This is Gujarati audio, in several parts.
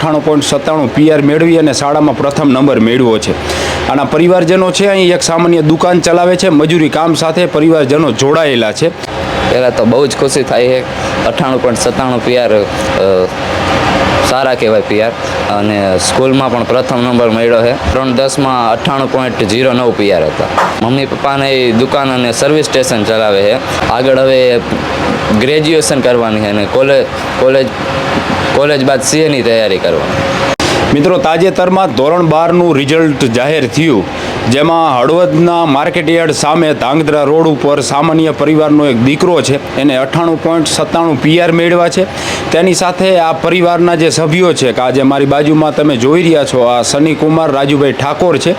અઠ્ઠાણું પોઈન્ટ સત્તાણું પીઆર મેળવી અને શાળામાં પ્રથમ નંબર મેળવ્યો છે. આના પરિવારજનો છે, અહીં એક સામાન્ય દુકાન ચલાવે છે, મજૂરી કામ સાથે પરિવારજનો જોડાયેલા છે. પહેલાં તો બહુ જ ખુશી થાય છે. અઠ્ઠાણું પોઈન્ટ સત્તાણું પીઆર સારા કહેવાય પીઆર અને સ્કૂલમાં પણ પ્રથમ નંબર મળ્યો છે. ત્રણ દસમાં અઠ્ઠાણું પોઈન્ટ ઝીરો નવ પીઆર હતા. મમ્મી પપ્પાને એ દુકાન અને સર્વિસ સ્ટેશન ચલાવે છે. આગળ હવે ગ્રેજ્યુએશન કરવાની છે અને કોલેજ કોલેજ કોલેજ બાદ સીએની તૈયારી કરવાની મિત્રો તાજેતરમાં ધોરણ બારનું રિઝલ્ટ જાહેર થયું. જેમાં હળવદના માર્કેટયાર્ડ સામે ધાંગધ્રા રોડ ઉપર સામાન્ય પરિવારનો એક દીકરો છે. એને અઠ્ઠાણું પોઈન્ટ સત્તાણું પીઆર મેળવ્યા છે. તેની સાથે આ પરિવારના જે સભ્યો છે, કે આજે મારી બાજુમાં તમે જોઈ રહ્યા છો, આ સનીકુમાર રાજુભાઈ ઠાકોર છે.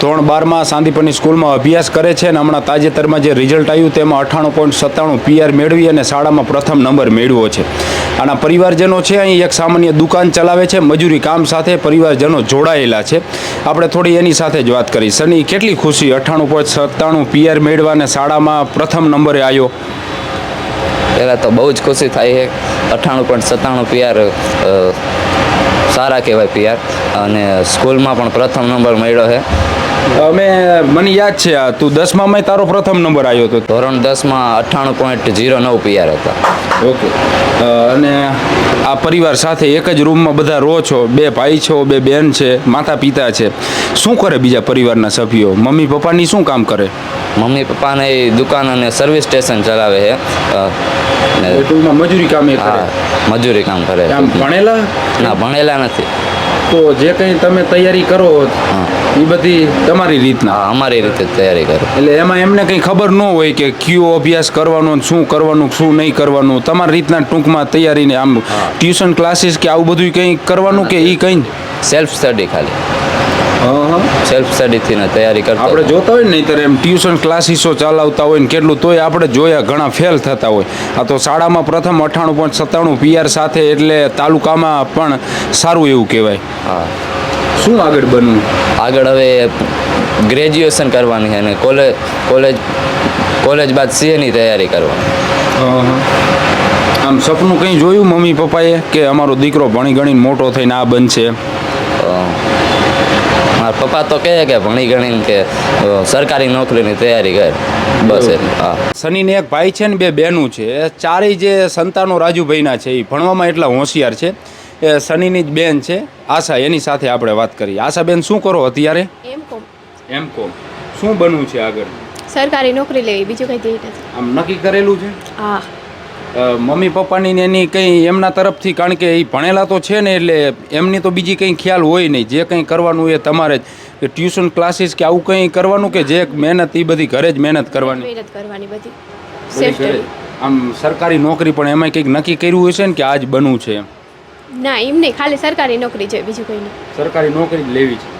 ધોરણ બારમાં સાંદીપની સ્કૂલમાં અભ્યાસ કરે છે અને હમણાં તાજેતરમાં જે રિઝલ્ટ આવ્યું તેમાં અઠ્ઠાણું પોઈન્ટ સત્તાણું પીઆર મેળવી અને શાળામાં પ્રથમ નંબર મેળવ્યો છે. આના પરિવારજનો છે, અહીં એક સામાન્ય દુકાન ચલાવે છે. મજૂરી કામ સાથે પરિવારજનો જોડાયેલા છે. આપણે થોડી એની સાથે જ વાત કરી સની કેટલી ખુશી? અઠ્ઠાણું પોઈન્ટ સત્તાણું પીઆર મેળવાને શાળામાં પ્રથમ નંબરે આવ્યો પહેલાં તો બહુ જ ખુશી થાય છે. અઠ્ઠાણું પોઈન્ટ સત્તાણું પીઆર સારા કહેવાય પીઆર અને સ્કૂલમાં પણ પ્રથમ નંબર મળ્યો છે. અમે મને યાદ છે આ તું દસમામાં તારો પ્રથમ નંબર આવ્યો હતો. ધોરણ દસમાં અઠ્ઠાણું પોઈન્ટ જીરો નવ પીઆર હતા. ઓકે. અને આ પરિવાર સાથે એક જ રૂમમાં બધા રહો છો બે ભાઈ છો બે બેન છે માતા પિતા છે. શું કરે બીજા પરિવારના સભ્યો? મમ્મી પપ્પાની શું કામ કરે? મમ્મી પપ્પાને દુકાન અને સર્વિસ સ્ટેશન ચલાવે છે. ને ટૂંકમાં મજૂરી કામ હા મજૂરી કામ કરે. આમ ભણેલા? ના ભણેલા નથી. તો જે કંઈ તમે તૈયારી કરો એ બધી તમારી રીતના. અમારી રીતે તૈયારી કરે. એટલે એમાં એમને કંઈ ખબર ન હોય કે કયો અભ્યાસ કરવાનો શું કરવાનું શું નહીં કરવાનું. તમારી રીતના ટૂંકમાં તૈયારીને આમ ટ્યુશન ક્લાસીસ કે આવું બધું કંઈ કરવાનું કે એ કંઈ? સેલ્ફ સ્ટડી ખાલી. સેલ્ફ સ્ટડીથી ને તૈયારી કરતા આપણે જોતા હોય ને નહીંતર એમ ટ્યુશન ક્લાસીસો ચલાવતા હોય ને કેટલું તોય આપણે જોયા ઘણા ફેલ થતા હોય. આ તો શાળામાં પ્રથમ અઠ્ઠાણું પોઈન્ટ સત્તાણું પીઆર સાથે એટલે તાલુકામાં પણ સારું એવું કહેવાય. હા. શું આગળ બનવું આગળ હવે ગ્રેજ્યુએશન કરવાની છે અને કોલેજ કોલેજ કોલેજ બાદ સીએની તૈયારી કરવાની. આમ સપનું કંઈ જોયું મમ્મી પપ્પાએ કે અમારો દીકરો ભણી ગણીને મોટો થઈને આ બનશે? મારા પપ્પા તો કહે કે ભણી ગણીને કે સરકારી નોકરીની તૈયારી કર. બસ હા. સનીને એક ભાઈ છે ને બે બહેનું છે એ ચારેય જે સંતાનો રાજુભાઈના છે એ ભણવામાં એટલા હોશિયાર છે. એ સનીની જ બેન છે આશા એની સાથે આપણે વાત કરીએ. આશા બેન શું કરો અત્યારે? એમ કોમ એમ કોમ શું બનવું છે આગળ? સરકારી નોકરી લેવી બીજું કંઈ નથી. આમ નક્કી કરેલું છે? હા. મમ્મી પપ્પાની ને એની કંઈ એમના તરફથી કારણ કે એ ભણેલા તો છે ને એટલે એમની તો બીજી કંઈ ખ્યાલ હોય નહીં. જે કંઈ કરવાનું એ તમારે જ. કે ટ્યુશન ક્લાસીસ કે આવું કંઈ કરવાનું કે જે મહેનત એ બધી ઘરે જ મહેનત કરવાની? મહેનત કરવાની બધી. આમ સરકારી નોકરી પણ એમાં કંઈક નક્કી કર્યું હશે ને કે આજ બનવું છે એમ? ના એમ નહીં. ખાલી સરકારી નોકરી છે બીજું કંઈ નહીં. સરકારી નોકરી જ લેવી છે.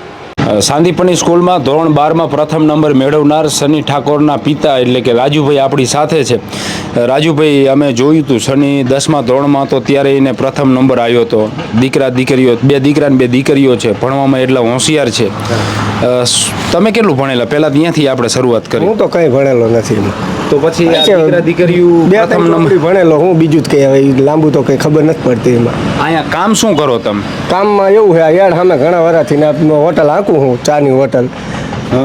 સાંદીપની સ્કૂલમાં ધોરણ બારમાં પ્રથમ નંબર મેળવનાર સની ઠાકોરના પિતા એટલે કે રાજુભાઈ આપણી સાથે છે. રાજુભાઈ અમે જોયું હતું સની દસમા ધોરણમાં તો ત્યારે એને પ્રથમ નંબર આવ્યો હતો દીકરા દીકરીઓ બે દીકરા બે દીકરીઓ છે ભણવામાં એટલા હોશિયાર છે. તમે કેટલું ભણેલા? પહેલાં ત્યાંથી આપણે શરૂઆત કરી. હું તો કંઈ ભણેલો નથી. તો પછી દીકરા દીકરીઓ પ્રથમ નંબર ભણેલો હું બીજું જ કહેવાય લાંબુ તો કંઈ ખબર નથી પડતી એમાં. અહીંયા કામ શું કરો તમે? કામમાં એવું છે યાર અમે ઘણા વરાથી હોટલ આંકું હું ચાની હોટલ.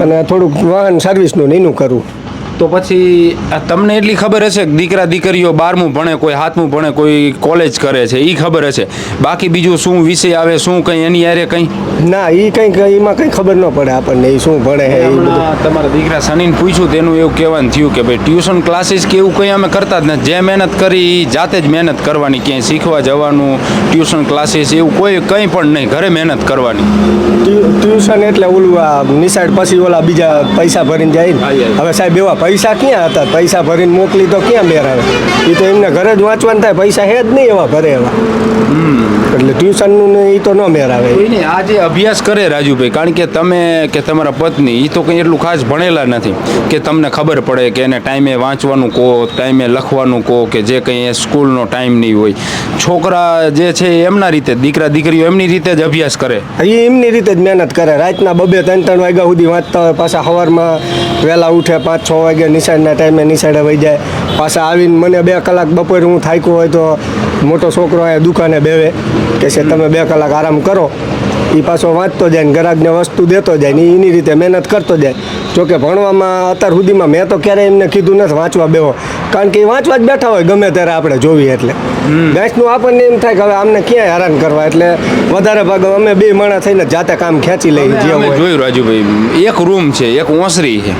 અને થોડુંક વાહન સર્વિસનું નીનું એનું કરું. તો પછી આ તમને એટલી ખબર હશે કે દીકરા દીકરીઓ બારમું ભણે કોઈ હાથમું ભણે કોઈ કોલેજ કરે છે એ ખબર હશે. બાકી બીજું શું વિષય આવે શું કંઈ એની યારે કંઈ? ના એ કંઈ એમાં કંઈ ખબર ન પડે આપણને એ શું ભણે છે તમારા દીકરા સનીને પૂછ્યું તેનું એવું કહેવાનું થયું કે ભાઈ ટ્યુશન ક્લાસીસ કે એવું કંઈ અમે કરતા જ નથી. જે મહેનત કરી એ જાતે જ મહેનત કરવાની ક્યાંય શીખવા જવાનું ટ્યુશન ક્લાસીસ એવું કોઈ કંઈ પણ નહીં ઘરે મહેનત કરવાની. ટ્યુ- ટ્યુશન એટલે ઓલું આ નિશાળ પછી ઓલા બીજા પૈસા ભરીને જાય હવે સાહેબ એવા પૈસા ક્યાં હતા? પૈસા ભરીને મોકલી તો ક્યાં મેર આવે એ તો એમને ઘરે જ વાંચવાનું થાય. પૈસા હે જ નહીં એવા ભરે એવા. એટલે ટ્યુશનનું એ તો ન મેર આવે કોઈને આ જે અભ્યાસ કરે રાજુભાઈ કારણ કે તમે કે તમારા પત્ની એ તો કંઈ એટલું ખાસ ભણેલા નથી કે તમને ખબર પડે કે એને ટાઈમે વાંચવાનું કહો ટાઈમે લખવાનું કહો કે જે કંઈ એ સ્કૂલનો ટાઈમ નહીં હોય. છોકરા જે છે એમના રીતે દીકરા દીકરીઓ એમની રીતે જ અભ્યાસ કરે. એ એમની રીતે જ મહેનત કરે. રાતના બબે ત્રણ ત્રણ વાગ્યા સુધી વાંચતા હોય પાછા સવારમાં વહેલા ઉઠે પાંચ છ વાગ્યા નિશાળના ટાઈમે નિશાળે વહી જાય. પાછા આવીને મને બે કલાક બપોરે હું થાક્યો હોય તો મોટો છોકરો અહીંયા દુકાને બેવે કે છે તમે બે કલાક આરામ કરો. એ પાછો વાંચતો જાય ને ગ્રાહકને વસ્તુ દેતો જાય ને એની રીતે મહેનત કરતો જાય. જોકે ભણવામાં અત્યાર સુધીમાં મેં તો ક્યારેય એમને કીધું નથી વાંચવા બેહો. કારણ કે એ વાંચવા જ બેઠા હોય ગમે ત્યારે આપણે જોવી એટલે. ગેસનું આપણને એમ થાય કે હવે આમને ક્યાંય હેરાન કરવા એટલે વધારે ભાગ અમે બે માણા થઈને જાતે કામ ખેંચી લઈએ જોયું રાજુભાઈ એક રૂમ છે એક ઓસરી છે.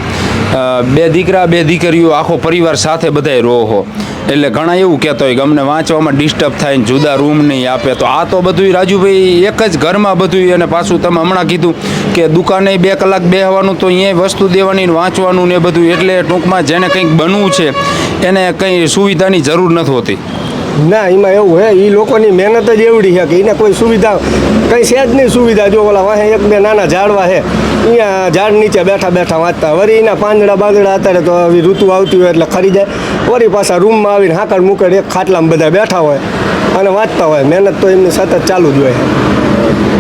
બે દીકરા, બે દીકરીઓ આખો પરિવાર સાથે બધાય રહો એટલે ઘણા એવું કહેતો હોય કે અમને વાંચવામાં ડિસ્ટર્બ થાય ને જુદા રૂમ નહીં આપે તો. આ તો બધું રાજુભાઈ એક જ ઘરમાં બધું અને પાછું તમે હમણાં કીધું કે દુકાને બે કલાક બેહવાનું તો અહીંયા વસ્તુ દેવાની વાંચવાનું ને બધું એટલે ટૂંકમાં જેને કંઈક બનવું છે, એને કંઈ સુવિધાની જરૂર નથી હોતી. ના, એમાં એવું હે એ લોકોની મહેનત જ એવડી છે કે એને કોઈ સુવિધા, કંઈ છે જ નહીં સુવિધા. જો ઓલા વાહે એક બે નાના ઝાડવા છે અહીંયા ઝાડ નીચે બેઠા બેઠા વાંચતા. વળી એના પાંદડા બાંદડા અત્યારે તો આવી ઋતુ આવતી હોય એટલે ખરી જાય. વળી પાછા રૂમમાં આવીને હાકડ મૂકડ એક ખાટલામાં બધા બેઠા હોય અને વાંચતા હોય. મહેનત તો એમની સતત ચાલુ જ હોય.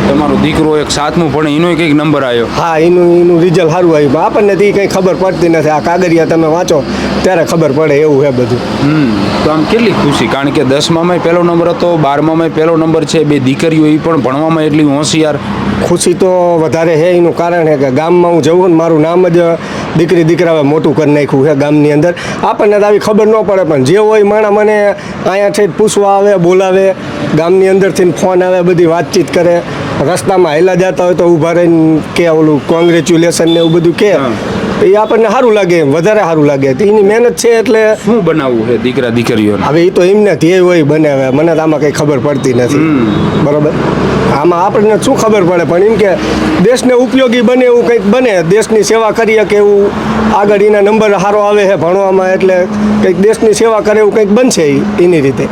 તમારો દીકરો એક સાતમું ભણે એનોય કંઈક નંબર આવ્યો. હા એનું એનું રિઝલ્ટ સારું આવ્યું. આપણને તે કંઈ ખબર પડતી નથી. આ કાગરિયા તમે વાંચો ત્યારે ખબર પડે એવું છે બધું. હમ તો આમ કેટલી ખુશી? કારણ કે દસમામાં પહેલો નંબર હતો બારમામાં પહેલો નંબર છે બે દીકરીઓ એ પણ ભણવામાં એટલી હોશિયાર. ખુશી તો વધારે છે એનું કારણ છે કે ગામમાં હું જઉં ને મારું નામ જ દીકરી દીકરાએ મોટું કરી નાખ્યું છે ગામની અંદર. આપણને તો આવી ખબર ન પડે પણ જે હોય માણા મને અહીંયાથી જ પૂછવા આવે બોલાવે ગામની અંદરથી ફોન આવે બધી વાતચીત કરે. રસ્તામાં હેલા જતા હોય તો ઊભા રહીને કે ઓલું કોંગ્રેચ્યુલેશન ને એવું બધું કે. એ આપણને સારું લાગે વધારે સારું લાગે. એની મહેનત છે એટલે શું બનાવવું છે દીકરા દીકરીઓ હવે એ તો એમને ધ્યેય હોય બનાવે મને તો આમાં કંઈ ખબર પડતી નથી. બરોબર? આમાં આપણને શું ખબર પડે? પણ એમ કે દેશને ઉપયોગી બને એવું કંઈક બને. દેશની સેવા કરીએ કે એવું આગળ એના નંબર સારો આવે છે ભણવામાં એટલે કંઈક દેશની સેવા કરે એવું કંઈક બનશે એની રીતે.